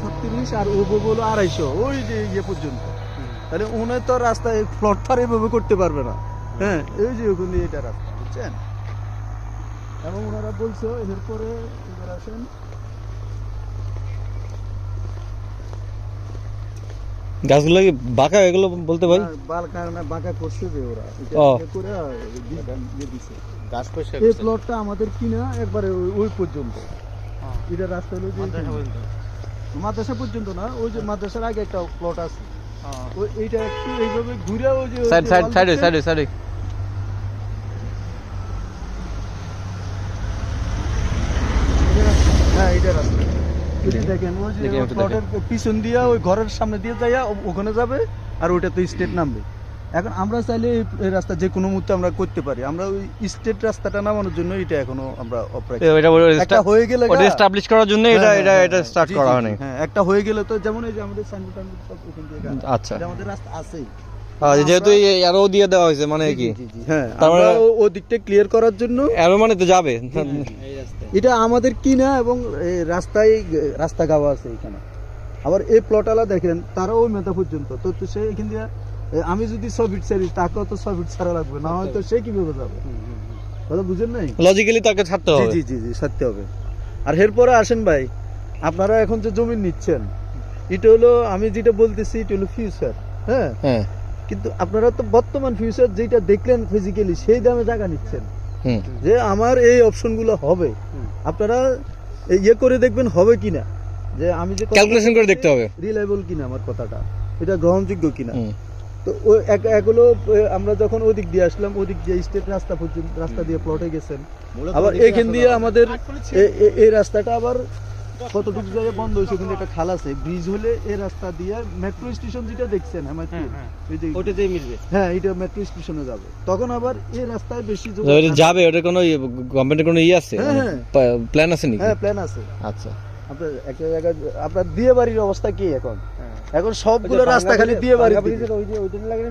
ছত্রিশ আর ও বলব আড়াইশো ওই যে ইয়ে পর্যন্ত। তাহলে উনি তো রাস্তায় প্লট তো আর এভাবে করতে পারবে না। হ্যাঁ এই যে ওখানে এটা রাস্তা বুঝছেন? এবং ওনারা বলছো এরপরে এবার আসেন। গাছগুলো কি বাঁকা এগুলো বলতে ভাই? বাল কারণে বাঁকা করছে যে ওরা। করে দিছে। গাছ পরিষ্কার এই করছে। প্লটটা আমাদের কিনা একবারে ওই- ওই পর্যন্ত। এটা রাস্তা হলো যে মাদ্রাসা পর্যন্ত। না ওই যে মাদ্রাসার আগে একটা প্লট আছে। এইটা একটু এইভাবে ঘুরে ওই যে সাইড সাইড সাইড সাইড সাইডে। হ্যাঁ এইটা রাস্তা। দেখেন ওই যে প্লটের পিছন দিয়া ওই ঘরের সামনে দিয়ে যাইয়া ওখানে যাবে আর ওইটা তো স্টেট নামবে। এখন আমরা চাইলে এই- রাস্তা যে কোনো মুহূর্তে আমরা করতে পারি। আমরা ওই স্টেট রাস্তাটা নামানোর জন্য এটা এখনও আমরা এটা একটা হয়ে গেলে গা- এস্টাবলিশ করার জন্য এটা হ্যাঁ, এটা হ্যাঁ, এটা হ্যাঁ, স্টার্ট করা হয়নি। হ্যাঁ একটা হয়ে গেলে তো যেমন এই যে আমাদের সাইনবোর্ড সব ওখান আচ্ছা। এটা আমাদের রাস্তা যেহেতু আরও দিয়ে দেওয়া হয়েছে মানে কি? হ্যাঁ তার ও- দিকটা ক্লিয়ার করার জন্য আরও মানে তো যাবে। এটা আমাদের কিনা এবং রাস্তায় রাস্তা গাওয়া আছে এখানে। আবার এই প্লটালা দেখেন তারাও ওই মেধা পর্যন্ত তো সে এখান দিয়ে আমি যদি ছ ফিট ছাড়ি তাকেও তো ছ ফিট ছাড়া লাগবে না হয়তো সে কীভাবে যাবে? কথা বুঝেন নাই? লজিক্যালি তাকে ছাড়তে হবে। জি জি জি সত্যি হবে। আর এরপরে আসেন ভাই আপনারা এখন যে জমি নিচ্ছেন এটা হলো আমি যেটা বলতেছি এটা হলো ফিউচার হ্যাঁ? হ্যাঁ। কিন্তু আপনারা তো বর্তমান ফিউচার যেটা দেখলেন ফিজিক্যালি সেই দামে জায়গা নিচ্ছেন। হুম। যে আমার এই অপশনগুলো হবে আপনারা এই ইয়ে করে দেখবেন হবে কিনা? যে আমি যে ক্যালকুলেশন করে দেখতে হবে। রিলায়েবল কিনা আমার কথাটা? এটা গ্রহণযোগ্য কিনা। তো এগুলো আমরা যখন ওদিক দিয়ে আসলাম ওদিক দিয়ে স্টেট রাস্তা পর্যন্ত রাস্তা দিয়ে প্লটে গেছেন। আবার রাস্তা দিয়ে আমাদের এই রাস্তাটা আবার কতটুকু জায়গায় বন্ধ হয়েছে ওখানে একটা খাল আছে। ব্রিজ হলে এই রাস্তা দিয়ে মেট্রো স্টেশন যেটা দেখছেন হেমায়তপুর এই যে- ওটাতেই মিলবে। হ্যাঁ এটা মেট্রো স্টেশনে যাবে। তখন আবার এই রাস্তায় বেশি। যাবে ওটা কোনো গভর্নমেন্টের কোনো ইয়ে আছে? হ্যাঁ, হ্যাঁ। প্ল্যান আছে নাকি? হ্যাঁ প্ল্যান আছে। আচ্ছা। আপনার একটা জায়গায় আপনার দিয়ে বাড়ির অবস্থা কি এখন? এখন সবগুলো রাস্তা খালি দিয়ে বাড়ি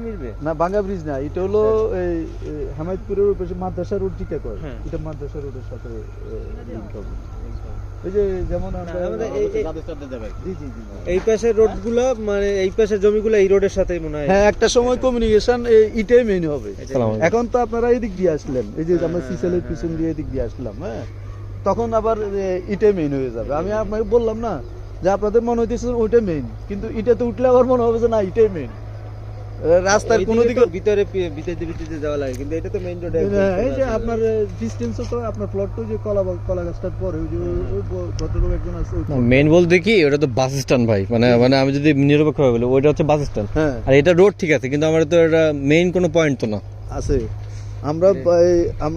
মিলবে? না বাঙ্গা ব্রিজ না এটা হলো এই এই হামায়তপুরের উপরে মাদ্রাসা রোড যেটা কয় হ্যাঁ। এটা মাদ্রাসা রোডের সাথে লিংক হবে। এই যে যেমন এই- এই- যাবে জি জি জি। এই পাশের রোডগুলো মানে এই পাশের জমিগুলো এই রোডের সাথে মনে হয়। হ্যাঁ একটা সময় কমিউনিকেশন এটাই মেইন হবে। এখন তো আপনারা এদিক দিয়ে আসলেন। এই যে আমরা সিসেলের পিছন দিয়ে এদিক দিয়ে আসলাম হ্যাঁ? তখন আবার এটাই মেইন হয়ে যাবে। আমি আপনাকে বললাম না যে আপনাদের মনে হইতেছে ওইটাই মেইন কিন্তু এটাতে উঠলে আবার মনে হবে যে না এটাই মেইন রাস্তার কোনো দিকে ভিতরে ভিতরে ভিতরে যাওয়া লাগে কিন্তু এটা তো মেইন রোডে হ্যাঁ, এই যে আপনার ডিস্টেন্সও তো আপনার প্লটটাও যে কলা কলা গাছটার পরে ওই যে ভদ্রলোক একজন আছে ওই plot- মেইন বলতে কি ওটা তো বাস স্ট্যান্ড ভাই মানে মানে আমি যদি নিরপেক্ষ ভাবে বলি ওইটা হচ্ছে বাস স্ট্যান্ড হ্যাঁ। আর এটা রোড ঠিক আছে কিন্তু আমার তো এটা মেইন কোনো পয়েন্ট তো না। আছে। আমরা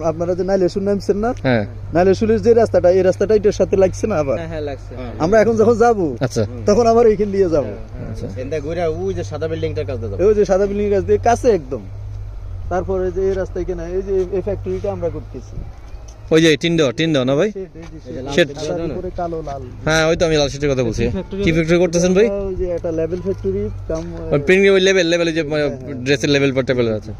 আপনারা যে নাইলেশুর নামছেন না? হ্যাঁ। নাইলেশুরের যে রাস্তাটা এই রাস্তাটা এটার সাথে লাগছে না আবার? হ্যাঁ হ্যাঁ লাগছে। আমরা এখন যখন যাব আচ্ছা। তখন আবার এইখান দিয়ে যাব। আচ্ছা। ওই যে সাদা বিল্ডিংটার কাছে ওই যে সাদা বিল্ডিং গাছ কাছে একদম। তারপরে যে এই রাস্তায় কেনা এই যে এই ফ্যাক্টরিটা আমরা করতেছি। ওই যে টিন দেওয়া টিন দেওয়া না ভাই হ্যাঁ ওই তো আমি লাল সিটের কথা বলছি। কি ফ্যাক্টরি করতেছেন ভাই? ওই যে একটা লেভেল ফ্যাক্টরি কাম ওই প্রিন্ট ওই লেভেল লেভেলে যে ড্রেসের লেভেল পর টেবিল আছে।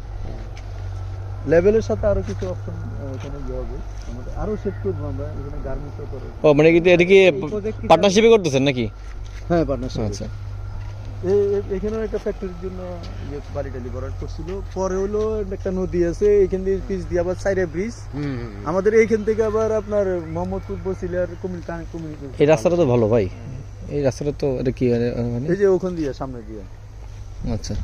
লেভেলের সাথে আরও কিছু অপশন এখানে ইয়ে হবে আমাদের আরও সেট করব আমরা এখানে গার্মেন্টসও করে। ও মানে কি এটা কি পার্টনারশিপে করতেছেন নাকি? হ্যাঁ পার্টনারশিপ আচ্ছা। এখানেও একটা ফ্যাক্টরির জন্য ইয়ে বালি টালি ভরাট করছিল। পরে হলো একটা নদী আছে এখান দিয়ে পিচ দিয়ে আবার সাইডে ব্রিজ আমাদের এইখান থেকে আবার আপনার মোহাম্মদপুর বসিলার কুমিল কুমিল এই রাস্তাটা তো ভালো ভাই। এই রাস্তাটা তো এটা কি মানে? এই যে ওখান দিয়ে সামনে দিয়ে। আচ্ছা।